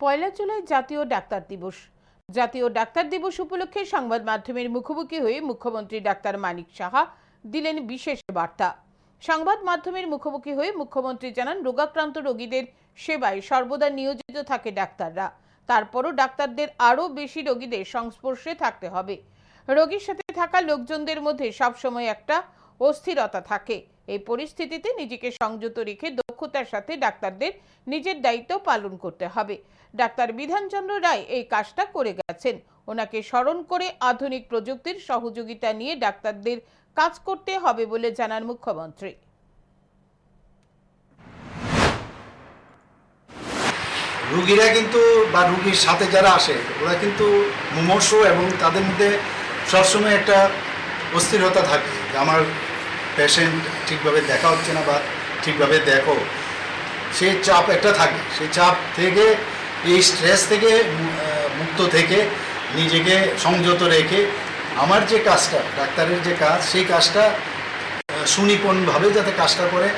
পয়লা জুলাই জাতীয় ডাক্তার দিবস। জাতীয় ডাক্তার দিবস উপলক্ষে সংবাদ মাধ্যমের মুখোমুখি হয়ে মুখ্যমন্ত্রী ডাক্তার মানিক সাহা দিলেন বিশেষ বার্তা। সংবাদ মাধ্যমের মুখোমুখি হয়ে মুখ্যমন্ত্রী জানান, রোগাক্রান্ত রোগীদের সেবায় সর্বদা নিয়োজিত থাকে ডাক্তাররা। তারপরও ডাক্তারদের আরও বেশি রোগীদের সংস্পর্শে থাকতে হবে। রোগীর সাথে থাকা লোকজনদের মধ্যে সবসময় একটা অস্থিরতা থাকে। এই পরিস্থিতিতে নিজেকে সংযত রেখে দক্ষতার সাথে ডাক্তারদের নিজের দায়িত্ব পালন করতে হবে। ডাক্তার বিধানচন্দ্র রায় এই কাজটা করে গেছেন। ওনাকে স্মরণ করে আধুনিক প্রযুক্তির সহযোগিতা নিয়ে ডাক্তারদের কাজ করতে হবে বলে জানান মুখ্যমন্ত্রী। রুগীরা কিন্তু বা রুগীর সাথে যারা আসে, ওরা কিন্তু মুমর্ষ এবং তাদের মধ্যে সবসময় একটা অস্থিরতা থাকে। আমার পেশেন্ট ঠিকভাবে দেখা হচ্ছে না বা ঠিকভাবে দেখো, সেই চাপ একটা থাকে। সেই চাপ থেকে, এই স্ট্রেস থেকে মুক্ত থেকে নিজেকে সংযত রেখে আমার যে কাজটা, ডাক্তারের যে কাজ, সেই কাজটা সুনিপুণভাবে যাতে কাজটা করে